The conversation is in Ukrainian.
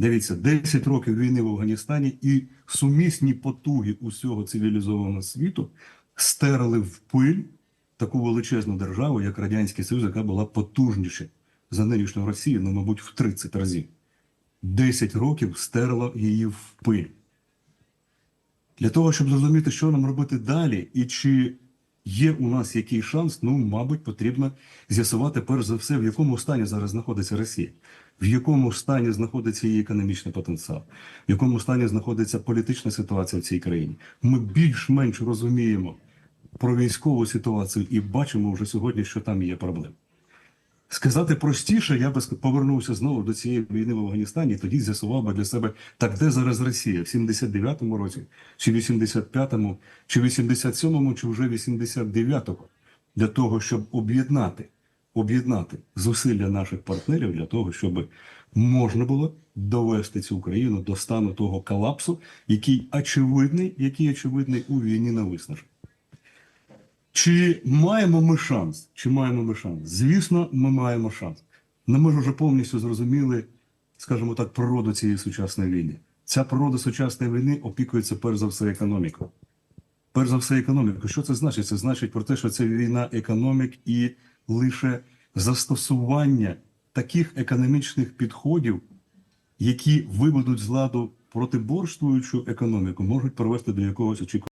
Дивіться, 10 років війни в Афганістані і сумісні потуги усього цивілізованого світу стерли в пиль таку величезну державу, як Радянський Союз, яка була потужніша за нинішню Росію, ну, мабуть, в 30 разів. 10 років стерла її в пиль. Для того, щоб зрозуміти, що нам робити далі, і чи є у нас який шанс, ну, мабуть, потрібно з'ясувати перш за все, в якому стані зараз знаходиться Росія, в якому стані знаходиться її економічний потенціал, в якому стані знаходиться політична ситуація в цій країні. Ми більш-менш розуміємо про військову ситуацію і бачимо вже сьогодні, що там є проблеми. Сказати простіше, я би повернувся знову до цієї війни в Афганістані, тоді з'ясував би для себе, так де зараз Росія? В 79-му році, чи 85-му, чи 87-му, чи вже 89-го, для того, щоб об'єднати, об'єднати зусилля наших партнерів для того, щоб можна було довести цю Україну до стану того колапсу, який очевидний, який очевидний у війні на виснаження. Чи маємо ми шанс? Чи маємо ми шанс? Звісно, ми маємо шанс. Но ми ж вже повністю зрозуміли, скажімо так, природу цієї сучасної війни. Ця природа сучасної війни опікується перш за все економікою. Перш за все економікою. Що це значить? Це значить про те, що це війна економік і лише застосування таких економічних підходів, які виведуть з ладу протиборствуючу економіку, можуть привести до якогось очікування.